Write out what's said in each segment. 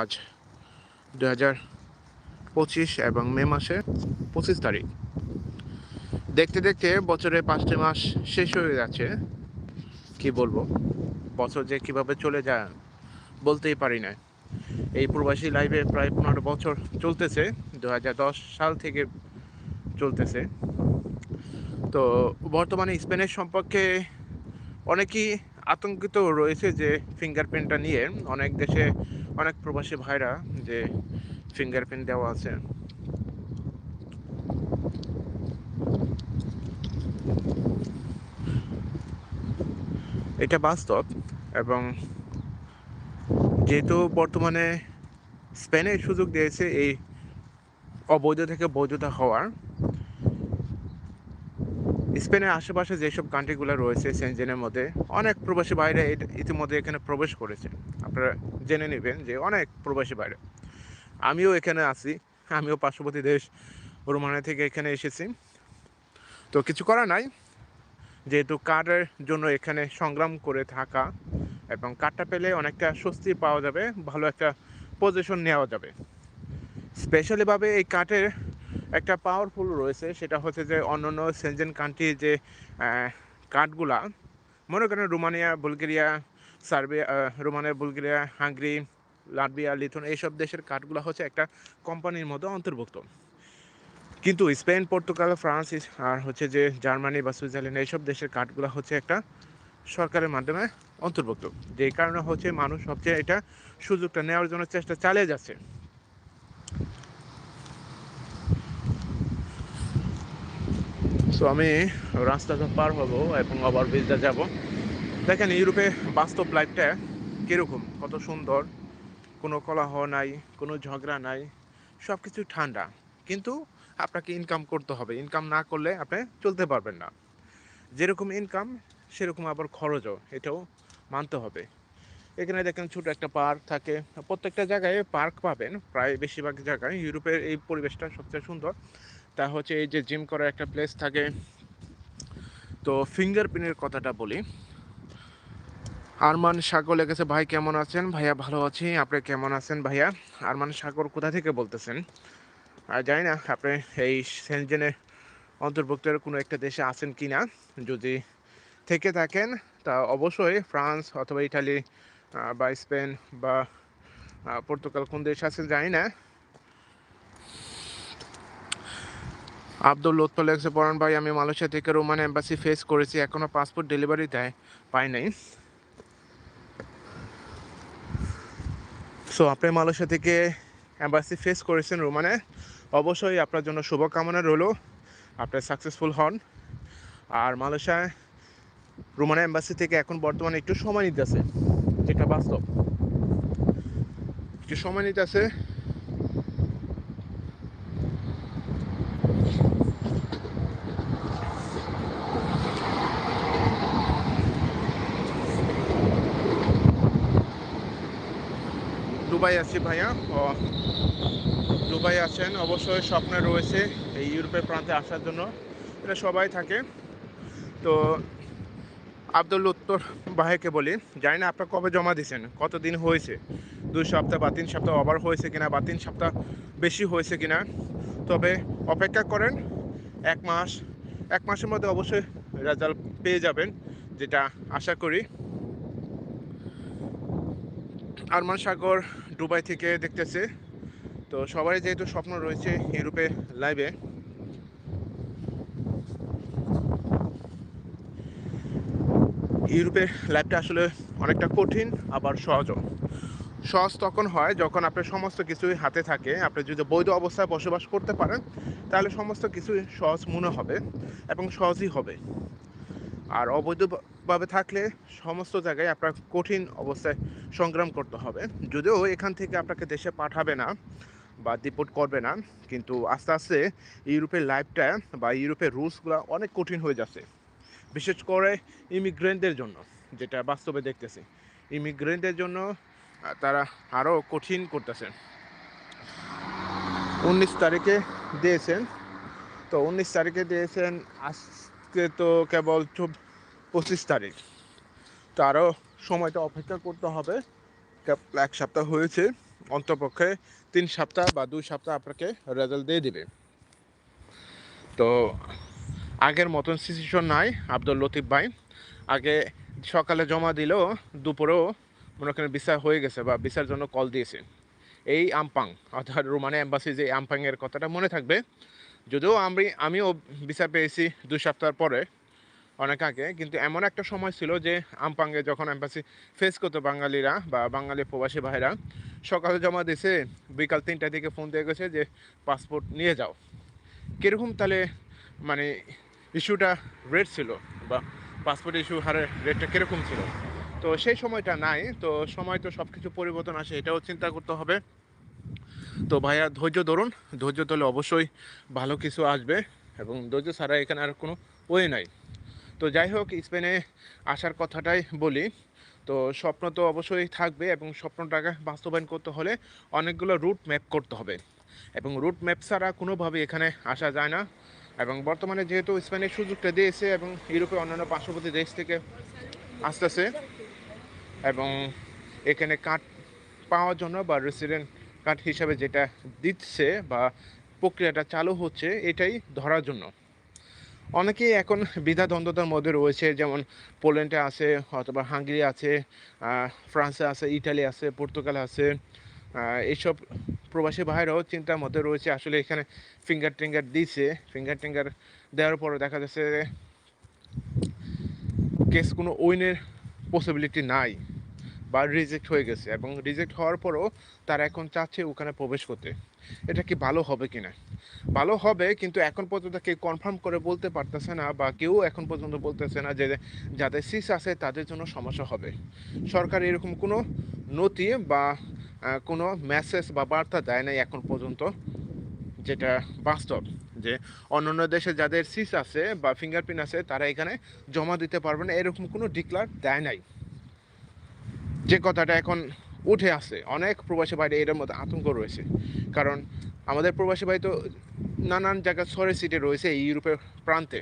আজ দু হাজার পঁচিশ এবং মে মাসের পঁচিশ তারিখ। দেখতে দেখতে বছরের পাঁচটি মাস শেষ হয়ে যাচ্ছে। কি বলব? বছর যে কীভাবে চলে যায় বলতেই পারি না। এই প্রবাসী লাইভে প্রায় পনেরো বছর চলতেছে দু হাজার দশ সাল থেকে চলতেছে। তো বর্তমানে স্পেনের সম্পর্কে অনেকেই আতঙ্কিত রয়েছে যে ফিঙ্গারপ্রিন্টটা নিয়ে। অনেক দেশে অনেক প্রবাসী ভাইরা যে ফিঙ্গারপ্রিন্ট দেওয়া আছে। এটা বাস্তব এবং যেহেতু বর্তমানে স্পেনে সুযোগ দিয়েছে এই অবৈধ থেকে বৈধতা হওয়ার স্পেনের আশেপাশে যেসব কান্ট্রিগুলো রয়েছে সেনজেনের মধ্যে, অনেক প্রবাসী বাইরে ইতিমধ্যে এখানে প্রবেশ করেছে। আপনারা জেনে নেবেন যে অনেক প্রবাসী বাইরে। আমিও এখানে আছি, আমিও পার্শ্ববর্তী দেশ রোমানিয়া থেকে এখানে এসেছি। তো কিছু করা নাই। যেহেতু কার্ডের জন্য এখানে সংগ্রাম করে থাকা এবং কার্ডটা পেলে অনেকটা স্বস্তি পাওয়া যাবে, ভালো একটা পজিশন নেওয়া যাবে। স্পেশালিভাবে এই কার্ডের একটা পাওয়ারফুল রয়েছে, সেটা হচ্ছে যে অন্যান্য সেনজেন কান্ট্রির যে কার্ডগুলা, মনে করেন Romania, Bulgaria, Serbia Romania, Bulgaria, Hungary, Latvia, Lithun, এইসব দেশের কার্ডগুলো হচ্ছে একটা কোম্পানির মধ্যে অন্তর্ভুক্ত। কিন্তু স্পেন, পর্তুগাল, ফ্রান্স আর হচ্ছে যে জার্মানি বা সুইজারল্যান্ড, এইসব দেশের কার্ডগুলো হচ্ছে একটা সরকারের মাধ্যমে অন্তর্ভুক্ত। যেই কারণে হচ্ছে মানুষ সবচেয়ে এটা সুযোগটা নেওয়ার জন্য চেষ্টা চালিয়ে যাচ্ছে। সো আমি রাস্তাটা পার হব এবং ওভার ব্রিজটা যাব। দেখেন ইউরোপে বাস্তব লাইফটা কীরকম? কত সুন্দর, কোনো কলাহ নাই, কোনো ঝগড়া নাই সব কিছু ঠান্ডা। কিন্তু আপনাকে ইনকাম করতে হবে। ইনকাম না করলে আপনি চলতে পারবেন না। যেরকম ইনকাম সেরকম আবার খরচও। এটাও মানতে হবে। এখানে দেখেন ছোট একটা পার্ক থাকে। প্রত্যেকটা জায়গায় পার্ক পাবেন। প্রায় বেশিরভাগ জায়গায় ইউরোপের এই পরিবেশটা সবচেয়ে সুন্দর। তা হচ্ছে এই যে জিম করার একটা প্লেস থাকে। তো ফিঙ্গারপ্রিন্টের কথাটা বলি। আরমান সাগর লেগেছে, ভাই, কেমন আছেন? ভাইয়া, ভালো আছি। আপনি কেমন আছেন, ভাইয়া? আরমান সাগর কোথা থেকে বলতেছেন? আর জানি না, আপনি এই সেনজেনের অন্তর্ভুক্ত কোনো একটা দেশে আছেন কি না যদি থেকে থাকেন, তা অবশ্যই ফ্রান্স অথবা ইটালি বা স্পেন বা পর্তুগাল কোন দেশ আছেন জানি না। আব্দুল লুৎফ লেগেছে। পরান ভাই, আমি মালয়েশিয়া থেকে রোমান এম্বাসি ফেস করেছি এখনও পাসপোর্ট ডেলিভারি দেয় পাই নাই। সো আপনি মালয়েশিয়া থেকে অ্যাম্বাসি ফেস করেছেন রোমানে। অবশ্যই আপনার জন্য শুভকামনা রইল। আপনি সাকসেসফুল হন। আর মালয়েশিয়ায় রোমানা অ্যাম্বাসি থেকে এখন বর্তমানে একটু সময় নিতেছে। যেটা বাস্তব। একটু সময় নিতেছে। দুবাই আছি ভাইয়া। দুবাই আছেন, অবশ্যই স্বপ্নে রয়েছে এই ইউরোপের প্রান্তে আসার জন্য। এটা সবাই থাকে। তো আব্দুল উত্তর ভাইকে বলি, জানি না আপনার কবে জমা দিয়েছেন, কতদিন হয়েছে? দুই সপ্তাহ বা তিন সপ্তাহ ওভার হয়েছে কিনা বা তিন সপ্তাহ বেশি হয়েছে কিনা। তবে অপেক্ষা করেন, এক মাস, এক মাসের মধ্যে অবশ্যই রেজাল্ট পেয়ে যাবেন, যেটা আশা করি। আরমান সাগর দুবাই থেকে দেখতেছে। তো সবারই যেহেতু স্বপ্ন রয়েছে ইউরোপে লাইভে ইউরোপে লাইফটা আসলে অনেকটা কঠিন, আবার সহজও। সহজ তখন হয় যখন আপনার সমস্ত কিছুই হাতে থাকে। আপনি যদি বৈধ অবস্থায় বসবাস করতে পারেন, তাহলে সমস্ত কিছুই সহজ মনে হবে এবং সহজই হবে। আর অবৈধভাবে থাকলে সমস্ত জায়গায় আপনার কঠিন অবস্থায় সংগ্রাম করতে হবে। যদিও এখান থেকে আপনাকে দেশে পাঠাবে না বা ডিপোর্ট করবে না, কিন্তু আস্তে আস্তে ইউরোপের লাইফটা বা ইউরোপের রুলসগুলো অনেক কঠিন হয়ে যাচ্ছে। বিশেষ করে ইমিগ্রেন্টদের জন্য, যেটা বাস্তবে দেখতেছি। ইমিগ্রেন্টদের জন্য তারা আরও কঠিন করতেছেন উনিশ তারিখে দিয়েছেন। তো উনিশ তারিখে দিয়েছেন, আজকে তো কেবল পঁচিশ তারিখ। তো আরও সময়টা অপেক্ষা করতে হবে। এক সপ্তাহ হয়েছে। অন্তপক্ষে তিন সপ্তাহ বা দুই সপ্তাহ আপনাকে রেজাল্ট দিয়ে দিবে। তো আগের মতন সিচুয়েশন নাই, আব্দুল লতিফ ভাই। আগে সকালে জমা দিলেও দুপুরেও মনে করেন ভিসা হয়ে গেছে বা ভিসার জন্য কল দিয়েছে। এই আমপাং, অর্থাৎ রোমানে অ্যাম্বাসি যে আমপাংয়ের কথাটা মনে থাকবে। যদিও আমি, আমিও বিচার পেয়েছি দুই সপ্তাহ পরে। অনেক আগে, কিন্তু এমন একটা সময় ছিল যে আমপাঙ্গে যখন অ্যাম্বাসি ফেস করতো বাঙালিরা বা বাঙালি প্রবাসী ভাইরা, সকালে জমা দিয়েছে বিকাল তিনটার দিকে ফোন দিয়ে গেছে যে পাসপোর্ট নিয়ে যাও। কীরকম তাহলে মানে ইস্যুটা রেট ছিল বা পাসপোর্ট ইস্যু হারের রেটটা কীরকম ছিল? তো সেই সময়টা নাই, তো সময় তো সব কিছু পরিবর্তন আসে, এটাও চিন্তা করতে হবে। তো ভাইয়া, ধৈর্য ধরুন, ধৈর্য ধরলে অবশ্যই ভালো কিছু আসবে এবং ধৈর্য ছাড়া এখানে আর কোনো ওয়ে নাই। তো যাই হোক, স্পেনে আসার কথাটাই বলি। তো স্বপ্ন তো অবশ্যই থাকবে এবং স্বপ্নটাকে বাস্তবায়ন করতে হলে অনেকগুলো রুট ম্যাপ করতে হবে। এবং রুট ম্যাপ ছাড়া কোনোভাবে এখানে আসা যায় না। এবং বর্তমানে যেহেতু স্পেনের সুযোগটা দিয়েছে এবং ইউরোপের অন্যান্য পার্শ্ববর্তী দেশ থেকে আসতেছে এবং এখানে কার্ড পাওয়ার জন্য বা রেসিডেন্ট কার্ড হিসাবে যেটা দিচ্ছে বা প্রক্রিয়াটা চালু হচ্ছে, এটাই ধরার জন্য। অনেকেই এখন দ্বন্দ্বতার মধ্যে রয়েছে, যেমন পোল্যান্ডে আছে, অথবা হাঙ্গেরি আছে ফ্রান্সে আছে, ইটালি আছে, পর্তুগাল আছে এইসব প্রবাসী ভাইরাও চিন্তার মধ্যে রয়েছে। আসলে এখানে ফিঙ্গার টিঙ্গার দিছে ফিঙ্গার টিঙ্গার দেওয়ার পরে দেখা যাচ্ছে কেস কোনো উইনের পসিবিলিটি নাই বা রিজেক্ট হয়ে গেছে এবং রিজেক্ট হওয়ার পরও তারা এখন চাচ্ছে ওখানে প্রবেশ করতে। এটা কি ভালো হবে কিনা ভালো হবে কিন্তু এখন পর্যন্ত কেউ কনফার্ম করে বলতে পারতেছে না বা কেউ এখন পর্যন্ত বলতেছে না যে যাদের সিস আছে তাদের জন্য সমস্যা হবে। সরকার এরকম কোনো নথি বা কোনো মেসেজ বা বার্তা দেয় নাই এখন পর্যন্ত যেটা বাস্তব যে অন্যান্য দেশে যাদের সিস আছে বা ফিঙ্গারপ্রিন্ট আছে তারা এখানে জমা দিতে পারবে না, এরকম কোনো ডিক্লার দেয় নাই। যে কথাটা এখন উঠে আসে। অনেক প্রবাসী বাইরে এর মধ্যে আতঙ্ক রয়েছে। কারণ আমাদের প্রবাসী ভাই তো নানান জায়গায় সরে সিটে রয়েছে ইউরোপের প্রান্তে।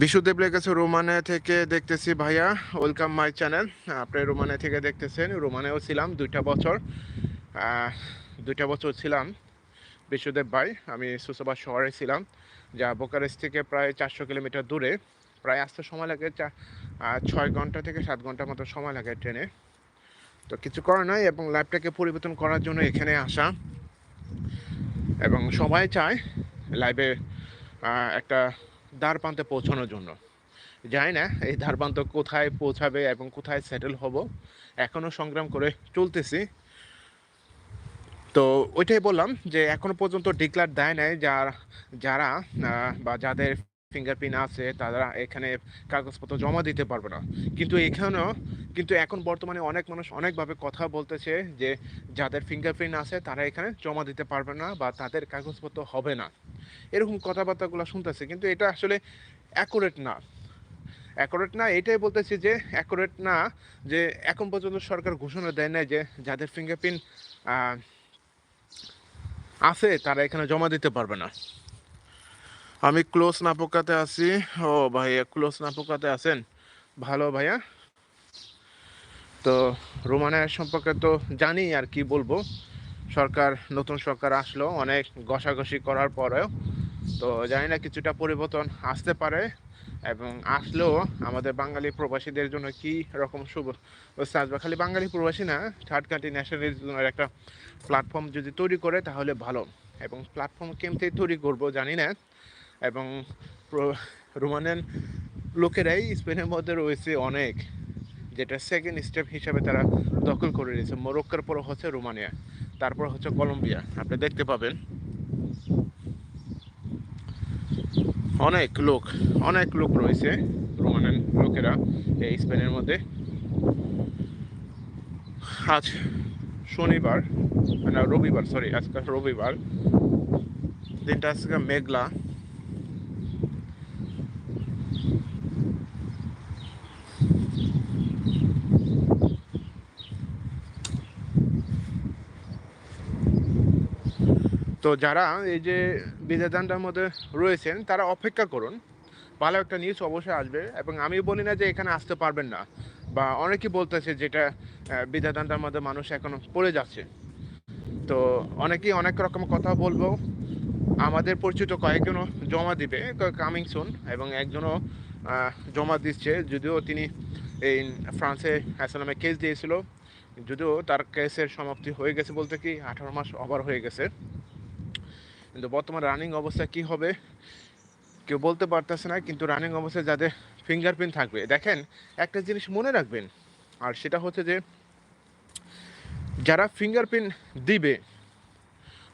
বিশুদেব লেগেছে রোমানে থেকে দেখতেছি, ভাইয়া ওয়েলকাম মাই চ্যানেল আপনি রোমানে থেকে দেখতেছেন, রোমানেও ছিলাম দুইটা বছর। দুইটা বছর ছিলাম বিশুদেব ভাই। আমি সুসভা শহরে ছিলাম, যা বোকারেস্ট থেকে প্রায় চারশো কিলোমিটার দূরে। প্রায় আসতে সময় লাগে চা ছয় ঘণ্টা থেকে সাত ঘণ্টা মতো সময় লাগে ট্রেনে। তো কিছু করার নাই এবং লাইফটাকে পরিবর্তন করার জন্য এখানে আসা। এবং সবাই চায় লাইভে একটা দ্বার প্রান্তে পৌঁছানোর জন্য। জানি না, এই দ্বার প্রান্ত কোথায় পৌঁছাবে এবং কোথায় সেটেল হব এখনও সংগ্রাম করে চলতেছি। তো ওইটাই বললাম যে এখনও পর্যন্ত ডিক্লার দেয় নাই যার, যারা বা যাদের ফিঙ্গারপ্রিন্ট আছে, তারা এখানে কাগজপত্র জমা দিতে পারবে না। কিন্তু এখানেও, কিন্তু এখন বর্তমানে অনেক মানুষ অনেকভাবে কথা বলতেছে যে, যাদের ফিঙ্গারপ্রিন্ট আছে, তারা এখানে জমা দিতে পারবে না বা তাদের কাগজপত্র হবে না। এরকম কথাবার্তাগুলো শুনতেছে, কিন্তু এটা আসলে অ্যাকুরেট না। অ্যাকুরেট না, এটাই বলতেছি যে অ্যাকুরেট না, যে এখন পর্যন্ত সরকার ঘোষণা দেয় নাই যে, যাদের ফিঙ্গারপ্রিন্ট আছে, তারা এখানে জমা দিতে পারবে না। আমি ক্লোজ নাপোকাতে আছি। ও ভাইয়া, ক্লোজ নাপোকাতে আছেন? ভালো ভাইয়া। তো রোমানের সম্পর্কে তো জানি আর কি বলব। সরকার, নতুন সরকার আসলো, অনেক ঘষাঘষি করার পরেও। তো জানি না, কিছুটা পরিবর্তন আসতে পারে এবং আসলেও আমাদের বাঙালি প্রবাসীদের জন্য কি রকম শুভ আসবে? খালি বাঙালি প্রবাসী না থার্ড কান্ট্রি ন্যাশনালিটির জন্য একটা প্ল্যাটফর্ম যদি তৈরি করে, তাহলে ভালো। এবং প্ল্যাটফর্ম কেমতে তৈরি করব জানি না। এবং রোমানিয়ান লোকেরাই স্পেনের মধ্যে রয়েছে অনেক, যেটা সেকেন্ড স্টেপ হিসাবে তারা দখল করে নিয়েছে। মোরক্কোর পর হচ্ছে রোমানিয়া, তারপর হচ্ছে কলম্বিয়া। আপনি দেখতে পাবেন অনেক লোক অনেক লোক রয়েছে, রোমানিয়ান লোকেরা এই স্পেনের মধ্যে। আজ শনিবার, না, রবিবার সরি আজকে রবিবার। দিনটা আজকে মেঘলা। তো যারা এই যে বিধাদানটার মধ্যে রয়েছেন তারা অপেক্ষা করুন। ভালো একটা নিউজ অবশ্যই আসবে। এবং আমি বলি না যে এখানে আসতে পারবেন না। বা অনেকেই বলতেছে যেটা আহ, বিধাতান্তার মধ্যে মানুষ এখন পড়ে যাচ্ছে। তো অনেকেই অনেক রকম কথা বলব। আমাদের পরিচিত কয়েকজনও জমা দিবে কামিং সুন এবং একজনও জমা দিচ্ছে। যদিও তিনি এই ফ্রান্সে অ্যাসালামে কেস দিয়েছিল। যদিও তার কেসের সমাপ্তি হয়ে গেছে বলতে কি আঠারো মাস ওভার হয়ে গেছে। কিন্তু বর্তমান রানিং অবস্থা কি হবে, কেউ বলতে পারতেছে না, কিন্তু রানিং অবস্থায় যাদের ফিঙ্গারপ্রিন্ট থাকবে। দেখেন, একটা জিনিস মনে রাখবেন, আর সেটা হচ্ছে যে, যারা ফিঙ্গারপ্রিন্ট দিবে,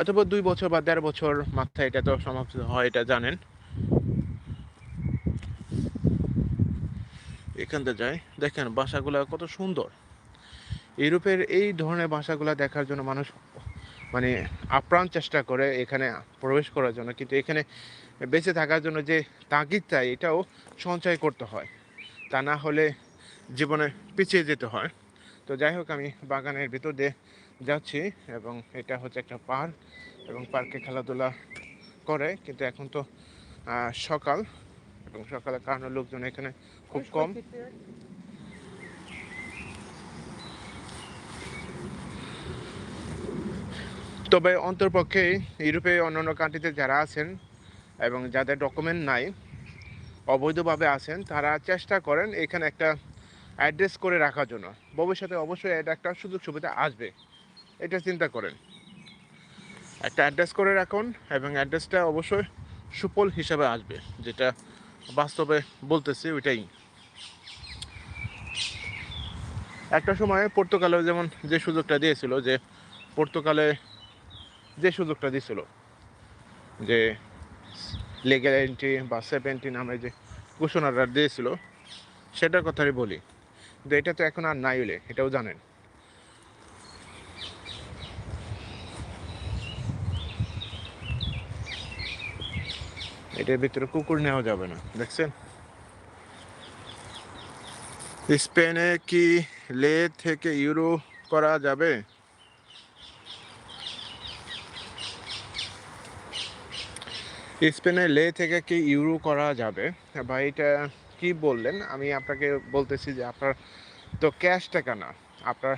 অথবা দুই বছর বা দেড় বছর মাথায় এটা তো সমাপ্ত হয়, এটা জানেন। এখানটা যায়, দেখেন, বাসাগুলো কত সুন্দর। ইউরোপের এই ধরনের বাসাগুলো দেখার জন্য মানুষ মানে আপ্রাণ চেষ্টা করে এখানে প্রবেশ করার জন্য। কিন্তু এখানে বেঁচে থাকার জন্য যে তাগিদ চাই এটাও সঞ্চয় করতে হয়। তা না হলে জীবনে পিছিয়ে যেতে হয়। তো যাই হোক, আমি বাগানের ভিতর দিয়ে যাচ্ছি এবং এটা হচ্ছে একটা পার্ক এবং পার্কে খেলাধুলা করে। কিন্তু এখন তো সকাল এবং সকালের কারণে লোকজন এখানে খুব কম। তবে অন্তরপক্ষে ইউরোপে অন্যান্য কান্ট্রিতে যারা আছেন এবং যাদের ডকুমেন্ট নাই, অবৈধভাবে আছেন, তারা চেষ্টা করেন এখানে একটা অ্যাড্রেস করে রাখার জন্য। ভবিষ্যতে অবশ্যই এটা একটা সুযোগ সুবিধা আসবে। এটা চিন্তা করেন। একটা অ্যাড্রেস করে রাখুন এবং অ্যাড্রেসটা অবশ্যই সুফল হিসাবে আসবে, যেটা বাস্তবে বলতেছি ওইটাই। একটা সময় পর্তুগালে যেমন যে সুযোগটা দিয়েছিল যে পর্তুগালে যে সুযোগটা দিয়েছিল যে লিগ্যাল এন্ট্রি বা সেভেন্টি নামে যে ঘোষণাটা দিয়েছিল, সেটার কথাই বলি। কিন্তু এটা তো এখন আর নাই হলে এটাও জানেন। এটার ভিতরে কুকুর নেওয়া যাবে না, দেখছেন? স্পেনে কি লে থেকে ইউরো করা যাবে? স্পেনে লে থেকে কি ইউরো করা যাবে? বা এটা কি বললেন? আমি আপনাকে বলতেছি যে আপনার তো ক্যাশ টাকা না আপনার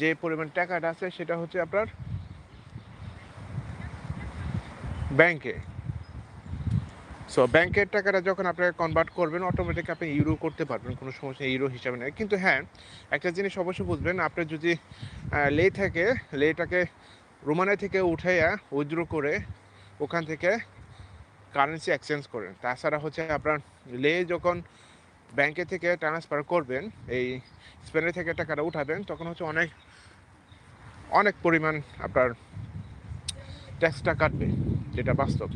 যে পরিমাণ টাকাটা আছে সেটা হচ্ছে আপনার ব্যাংকে। সো ব্যাংকের টাকাটা যখন আপনাকে কনভার্ট করবেন অটোমেটিক আপনি ইউরো করতে পারবেন, কোনো সমস্যা ইউরো হিসাবে নেই। কিন্তু হ্যাঁ একটা জিনিস অবশ্যই বুঝবেন, আপনি যদি লে থেকে, লেটাকে রোমানিয়া থেকে উঠাইয়া উইথড্র করে ওখান থেকে কারেন্সি এক্সচেঞ্জ করেন। তাছাড়া হচ্ছে আপনার লে যখন ব্যাংকে থেকে ট্রান্সফার করবেন, এই স্পেনে থেকে টাকাটা উঠাবেন, তখন হচ্ছে অনেক অনেক পরিমাণ আপনার ট্যাক্সটা কাটবে, যেটা বাস্তব।